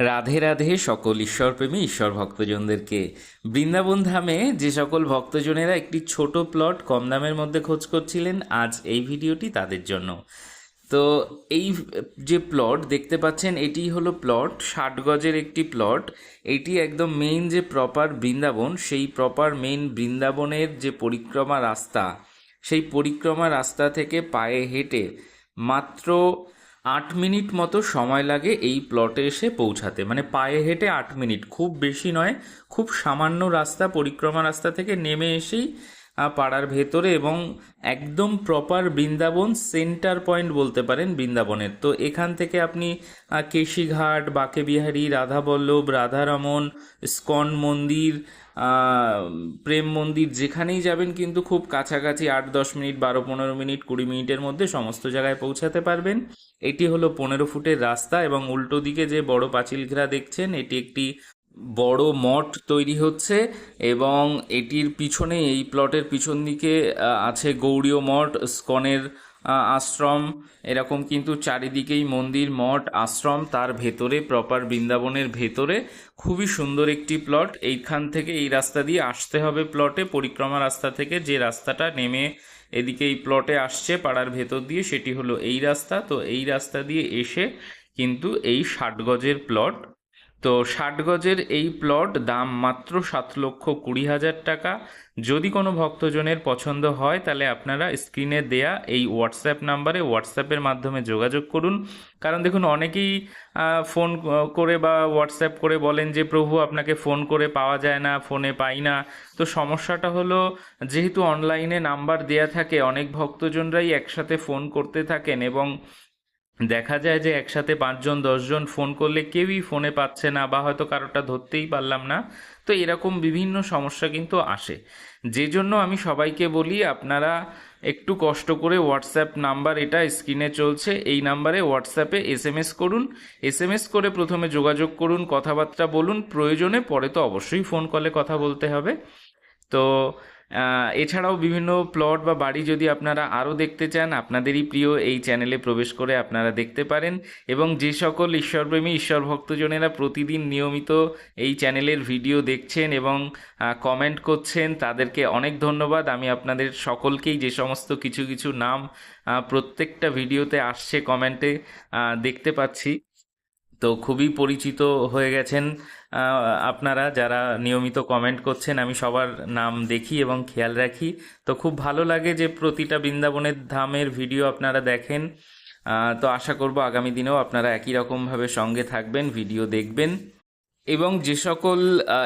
রাধে রাধে সকল ঈশ্বরপ্রেমী ঈশ্বর ভক্তজনদেরকে বৃন্দাবন ধামে যে সকল ভক্তজনেরা একটি ছোট প্লট কম দামের মধ্যে খোঁজ করছিলেন, আজ এই ভিডিওটি তাদের জন্য। তো এই যে প্লট দেখতে পাচ্ছেন, এটি হলো প্লট, ষাট গজের একটি প্লট। এটি একদম মেইন যে প্রপার বৃন্দাবন, সেই প্রপার মেইন বৃন্দাবনের যে পরিক্রমা রাস্তা, সেই পরিক্রমা রাস্তা থেকে পায়ে হেঁটে মাত্র আট মিনিট মতো সময় লাগে এই প্লটে এসে পৌঁছাতে। মানে পায়ে হেঁটে আট মিনিট, খুব বেশি নয়, খুব সামান্য রাস্তা, পরিক্রমা রাস্তা থেকে নেমে এসেই পাড়ার ভেতরে এবং একদম প্রপার বৃন্দাবন সেন্টার পয়েন্ট বলতে পারেন বৃন্দাবনের। তো এখান থেকে আপনি কেশিঘাট, বাঁকেবিহারী, রাধাবল্লভ, রাধারমন, স্কন মন্দির প্রেম মন্দির যেখানেই যাবেন কিন্তু খুব কাছাকাছি আট, দশ মিনিট, বারো, পনেরো মিনিট, কুড়ি মিনিটের মধ্যে সমস্ত জায়গায় পৌঁছাতে পারবেন। এটি হলো পনেরো ফুটের রাস্তা এবং উল্টো দিকে যে বড় পাঁচিল ঘেরা দেখছেন, এটি একটি বড় মঠ তৈরি হচ্ছে এবং এটির পিছনে এই প্লটের পিছন দিকে আছে গৌড়ীয় মঠ, স্কনের আশ্রম। এরকম কিন্তু চারিদিকেই মন্দির, মঠ, আশ্রম, তার ভেতরে প্রপার বৃন্দাবনের ভেতরে। খুবই সুন্দর একটি প্লট। এইখান থেকে এই রাস্তা দিয়ে আসতে হবে প্লটে। পরিক্রমা রাস্তা থেকে যে রাস্তাটা নেমে এদিকে এই প্লটে আসছে, পাড়ার ভেতর দিয়ে, সেটি হলো এই রাস্তা। তো এই রাস্তা দিয়ে এসে কিন্তু এই ষাট গজের প্লট তো ষাট গজের এই প্লট দাম মাত্র সাত লক্ষ কুড়ি হাজার টাকা। যদি কোনো ভক্তজনের পছন্দ হয়, তাহলে আপনারা স্ক্রিনে দেয়া এই হোয়াটসঅ্যাপ নাম্বারে হোয়াটসঅ্যাপের মাধ্যমে যোগাযোগ করুন। কারণ দেখুন, অনেকেই ফোন করে বা হোয়াটসঅ্যাপ করে বলেন যে, প্রভু, আপনাকে ফোন করে পাওয়া যায় না ফোনে পাই না। তো সমস্যাটা হলো, যেহেতু অনলাইনে নাম্বার দেয়া থাকে, অনেক ভক্তজনরাই একসাথে ফোন করতে থাকেন এবং দেখা যায় যে একসাথে পাঁচজন, দশজন ফোন করলে কেউই ফোনে পাচ্ছে না বা হয়তো কারোটা ধরতেই পারলাম না। তো এরকম বিভিন্ন সমস্যা কিন্তু আসে। যে জন্য আমি সবাইকে বলি, আপনারা একটু কষ্ট করে হোয়াটসঅ্যাপ নাম্বার এটা স্ক্রিনে চলছে। এই নাম্বারে হোয়াটসঅ্যাপে এস এম এস করুন। এস এম এস করে প্রথমে যোগাযোগ করুন, কথাবার্তা বলুন। প্রয়োজনে পরে তো অবশ্যই ফোন কলে কথা বলতে হবে। তো এছাড়াও বিভিন্ন প্লট বা বাড়ি যদি আপনারা আরও দেখতে চান, আপনাদেরই প্রিয় এই চ্যানেলে প্রবেশ করে আপনারা দেখতে পারেন এবং যে সকল ঈশ্বরপ্রেমী ঈশ্বর ভক্তজনেরা প্রতিদিন নিয়মিত এই চ্যানেলের ভিডিও দেখছেন এবং কমেন্ট করছেন, তাদেরকে অনেক ধন্যবাদ। আমি আপনাদের সকলকেই যে সমস্ত কিছু কিছু নাম প্রত্যেকটা ভিডিওতে আসছে কমেন্টে দেখতে পাচ্ছি। তো খুবই পরিচিত হয়ে গেছেন আপনারা যারা নিয়মিত কমেন্ট করছেন, আমি সবার নাম দেখি এবং খেয়াল রাখি। তো খুব ভালো লাগে যে প্রতিটা বৃন্দাবনের ধামের ভিডিও আপনারা দেখেন। তো আশা করব আগামী দিনেও আপনারা একই রকমভাবে সঙ্গে থাকবেন ভিডিও দেখবেন। এবং যে সকল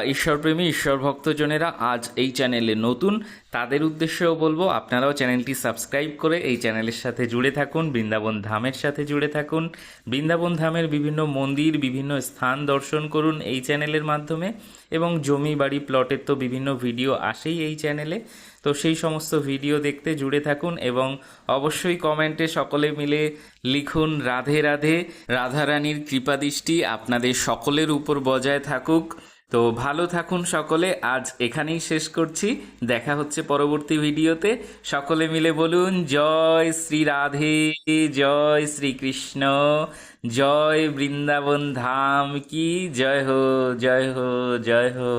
ঈশ্বরপ্রেমী ঈশ্বর ভক্তজনেরা আজ এই চ্যানেলে নতুন, তাদের উদ্দেশ্যেও বলব, আপনারাও চ্যানেলটি সাবস্ক্রাইব করে এই চ্যানেলের সাথে জুড়ে থাকুন, বৃন্দাবন ধামের সাথে জুড়ে থাকুন। বৃন্দাবন ধামের বিভিন্ন মন্দির, বিভিন্ন স্থান দর্শন করুন এই চ্যানেলের মাধ্যমে এবং জমি বাড়ি, প্লটের তো বিভিন্ন ভিডিও আসেই এই চ্যানেলে। তো সেই সমস্ত ভিডিও দেখতে জুড়ে থাকুন এবং অবশ্যই কমেন্টে সকলে মিলে লিখুন, রাধে রাধে রাধারানীর কৃপাদৃষ্টি আপনাদের সকলের উপর বজায় থাকুক। তো ভালো থাকুন সকলে, আজ এখানেই শেষ করছি। দেখা হচ্ছে পরবর্তী ভিডিওতে। সকলে মিলে বলুন, জয় শ্রী রাধে, জয় শ্রীকৃষ্ণ জয় বৃন্দাবন ধাম কি, জয় হো জয় হো জয় হো।